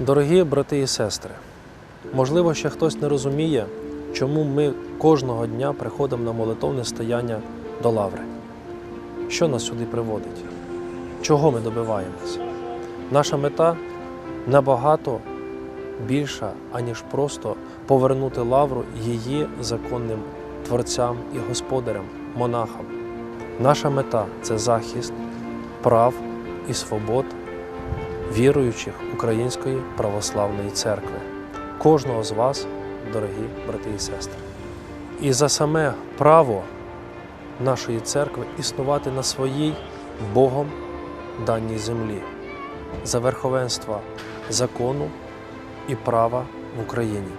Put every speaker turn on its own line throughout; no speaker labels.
Дорогі брати і сестри, можливо, ще хтось не розуміє, чому ми кожного дня приходимо на молитовне стояння до лаври. Що нас сюди приводить? Чого ми добиваємося? Наша мета набагато більша, аніж просто повернути лавру її законним творцям і господарям, монахам. Наша мета це захист прав і свобод віруючих Української православної церкви, кожного з вас, дорогі брати і сестри. І за саме право нашої церкви існувати на своїй Богом даній землі, за верховенства закону і права в Україні.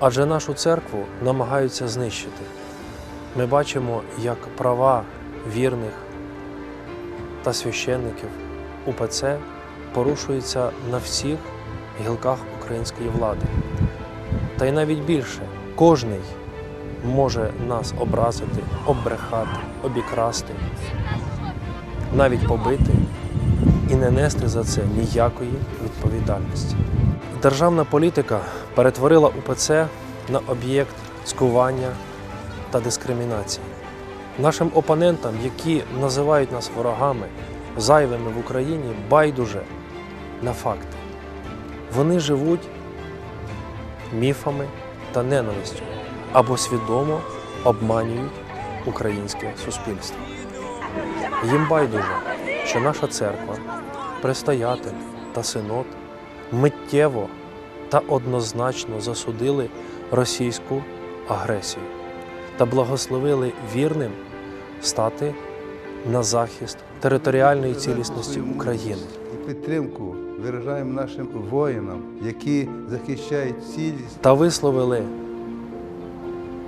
Адже нашу церкву намагаються знищити. Ми бачимо, як права вірних та священників УПЦ порушуються на всіх гілках української влади. Та й навіть більше, кожний може нас образити, оббрехати, обікрасти, навіть побити і не нести за це ніякої відповідальності. Державна політика перетворила УПЦ на об'єкт скування та дискримінації. Нашим опонентам, які називають нас ворогами, зайвими в Україні, байдуже на факти. Вони живуть міфами та ненавистю або свідомо обманюють українське суспільство. Їм байдуже, що наша церква, предстоятель та синод миттєво та однозначно засудили російську агресію та благословили вірним стати на захист територіальної цілісності України.
І підтримку виражаємо нашим воїнам, які захищають цілість
та висловили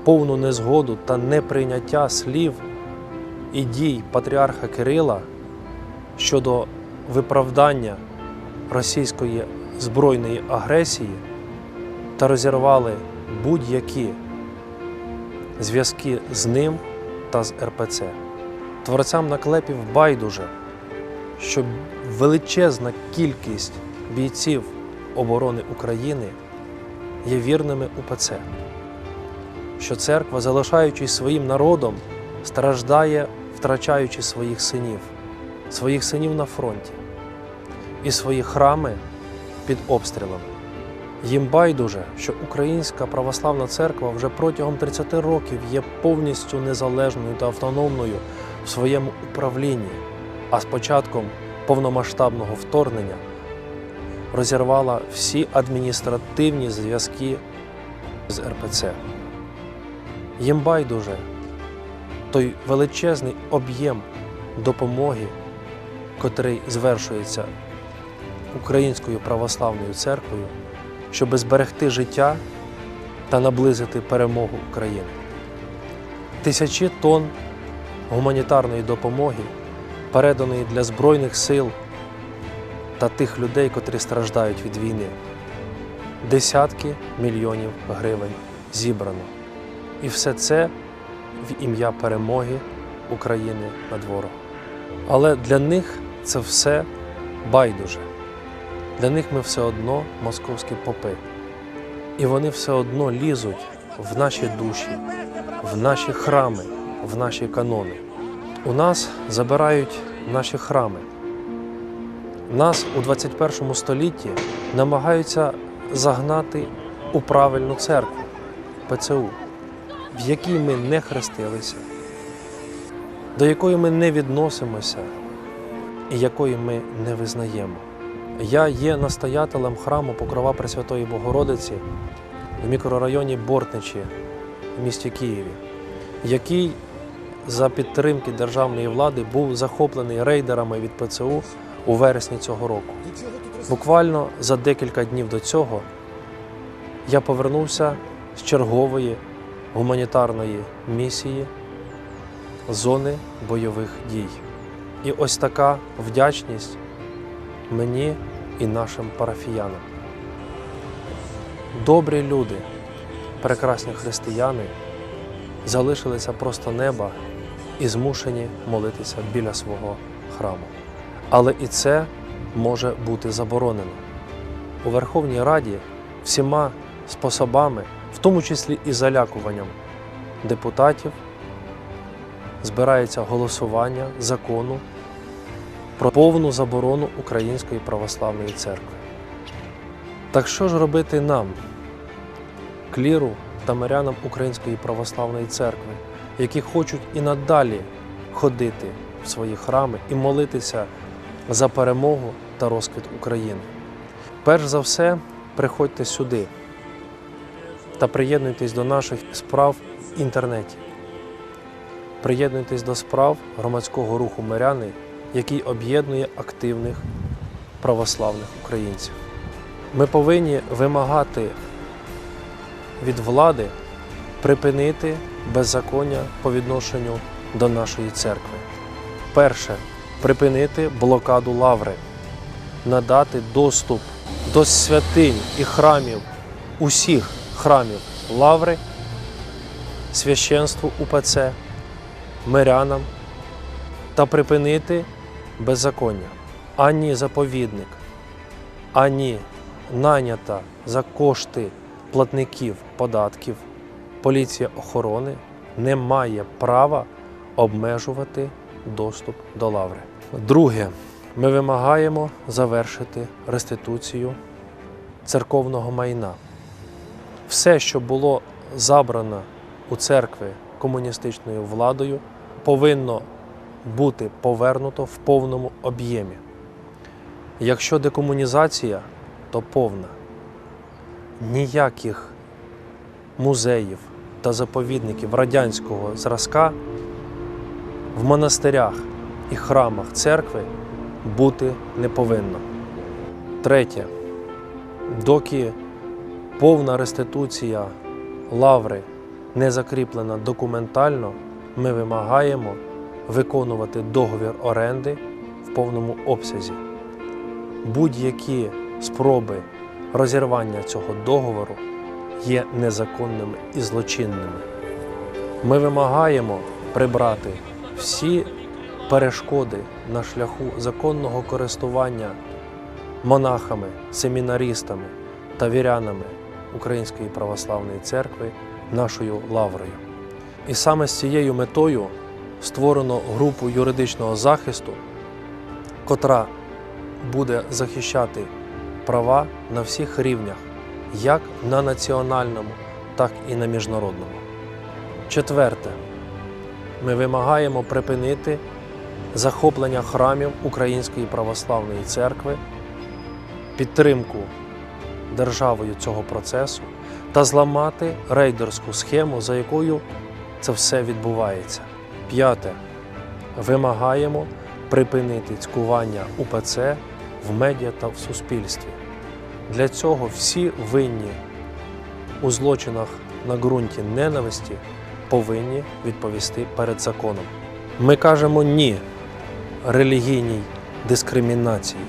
повну незгоду та неприйняття слів і дій патріарха Кирила щодо виправдання російської збройної агресії та розірвали будь-які зв'язки з ним та з РПЦ. Творцям наклепів байдуже, що величезна кількість бійців оборони України є вірними УПЦ, що церква, залишаючись своїм народом, страждає, втрачаючи своїх синів, своїх синів на фронті і свої храми під обстрілами. Їм байдуже, що Українська православна церква вже протягом 30 років є повністю незалежною та автономною в своєму управлінні, а з початком повномасштабного вторгнення розірвала всі адміністративні зв'язки з РПЦ. Їм байдуже той величезний об'єм допомоги, котрий звершується Українською православною церквою, щоб зберегти життя та наблизити перемогу України. Тисячі тонн гуманітарної допомоги, переданої для Збройних сил та тих людей, котрі страждають від війни. Десятки мільйонів гривень зібрано. І все це в ім'я перемоги України над ворогом. Але для них це все байдуже. Для них ми все одно московські попи. І вони все одно лізуть в наші душі, в наші храми, в наші канони. У нас забирають наші храми. Нас у 21 столітті намагаються загнати у правильну церкву ПЦУ, в якій ми не хрестилися, до якої ми не відносимося і якої ми не визнаємо. Я є настоятелем храму Покрова Пресвятої Богородиці в мікрорайоні Бортничі в місті Києві, який за підтримки державної влади був захоплений рейдерами від ПЦУ у вересні цього року. Буквально за декілька днів до цього я повернувся з чергової гуманітарної місії зони бойових дій. І ось така вдячність мені і нашим парафіянам. Добрі люди, прекрасні християни, залишилися просто неба і змушені молитися біля свого храму. Але і це може бути заборонено. у Верховній Раді всіма способами, в тому числі і залякуванням депутатів, збирається голосування закону про повну заборону Української православної церкви. Так що ж робити нам, кліру та мирянам Української православної церкви, які хочуть і надалі ходити в свої храми і молитися за перемогу та розквіт України? Перш за все, приходьте сюди та приєднуйтесь до наших справ в інтернеті. Приєднуйтесь до справ громадського руху миряни, який об'єднує активних православних українців. Ми повинні вимагати від влади припинити беззаконня по відношенню до нашої церкви. Перше припинити блокаду лаври, надати доступ до святинь і храмів, усіх храмів лаври, священству УПЦ, мирянам та припинити беззаконня. Ані заповідник, ані найнята за кошти платників податків поліція охорони не має права обмежувати доступ до лаври. Друге, ми вимагаємо завершити реституцію церковного майна. Все, що було забрано у церкви комуністичною владою, повинно бути повернуто в повному об'ємі. Якщо декомунізація, то повна. Ніяких музеїв та заповідників радянського зразка в монастирях і храмах церкви бути не повинно. Третє. Доки повна реституція лаври не закріплена документально, ми вимагаємо виконувати договір оренди в повному обсязі. Будь-які спроби розірвання цього договору є незаконними і злочинними. Ми вимагаємо прибрати всі перешкоди на шляху законного користування монахами, семінарістами та вірянами Української православної церкви нашою лаврою. І саме з цією метою створено групу юридичного захисту, котра буде захищати права на всіх рівнях, як на національному, так і на міжнародному. Четверте, ми вимагаємо припинити захоплення храмів Української православної церкви, підтримку державою цього процесу та зламати рейдерську схему, за якою це все відбувається. П'яте. Вимагаємо припинити цькування УПЦ в медіа та в суспільстві. Для цього всі винні у злочинах на ґрунті ненависті повинні відповісти перед законом. Ми кажемо ні релігійній дискримінації,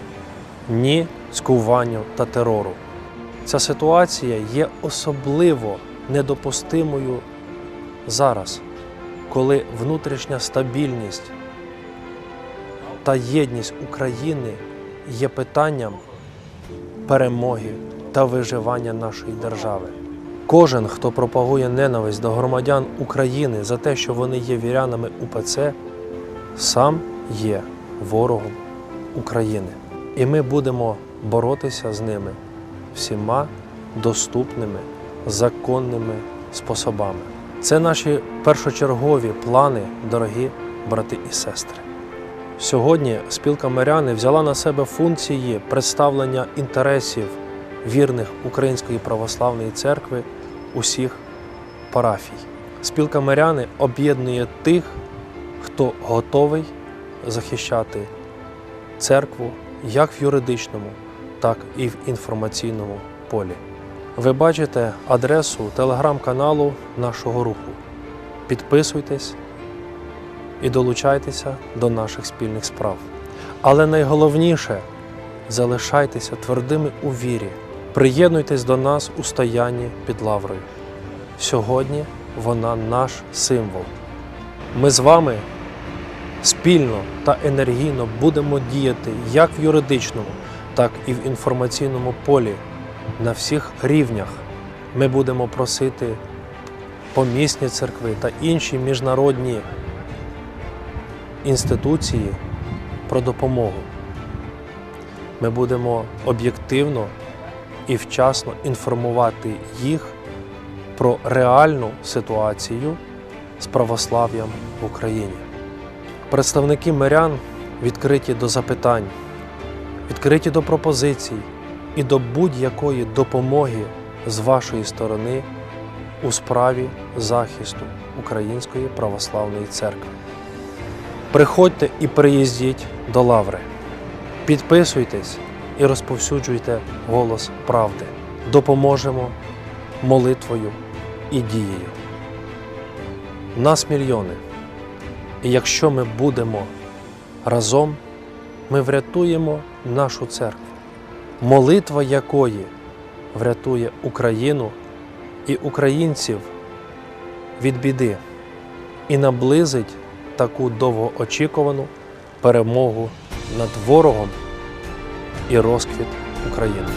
ні цькуванню та терору. Ця ситуація є особливо недопустимою зараз, коли внутрішня стабільність та єдність України є питанням перемоги та виживання нашої держави. Кожен, хто пропагує ненависть до громадян України за те, що вони є вірянами УПЦ, сам є ворогом України. І ми будемо боротися з ними всіма доступними законними способами. Це наші першочергові плани, дорогі брати і сестри. Сьогодні спілка миряни взяла на себе функції представлення інтересів вірних Української православної церкви усіх парафій. Спілка миряни об'єднує тих, хто готовий захищати церкву як в юридичному, так і в інформаційному полі. Ви бачите адресу телеграм-каналу нашого руху. Підписуйтесь і долучайтеся до наших спільних справ. Але найголовніше залишайтеся твердими у вірі, приєднуйтесь до нас у стоянні під лаврою. Сьогодні вона наш символ. Ми з вами спільно та енергійно будемо діяти як в юридичному, так і в інформаційному полі на всіх рівнях ми будемо просити помісні церкви та інші міжнародні інституції про допомогу. Ми будемо об'єктивно і вчасно інформувати їх про реальну ситуацію з православ'ям в Україні. Представники мирян відкриті до запитань, відкриті до пропозицій і до будь-якої допомоги з вашої сторони у справі захисту Української православної церкви. Приходьте і приїздіть до Лаври. Підписуйтесь і розповсюджуйте голос правди. Допоможемо молитвою і дією. Нас мільйони. І якщо ми будемо разом, ми врятуємо нашу церкву, молитва якої врятує Україну і українців від біди і наблизить таку довгоочікувану перемогу над ворогом і розквіт України.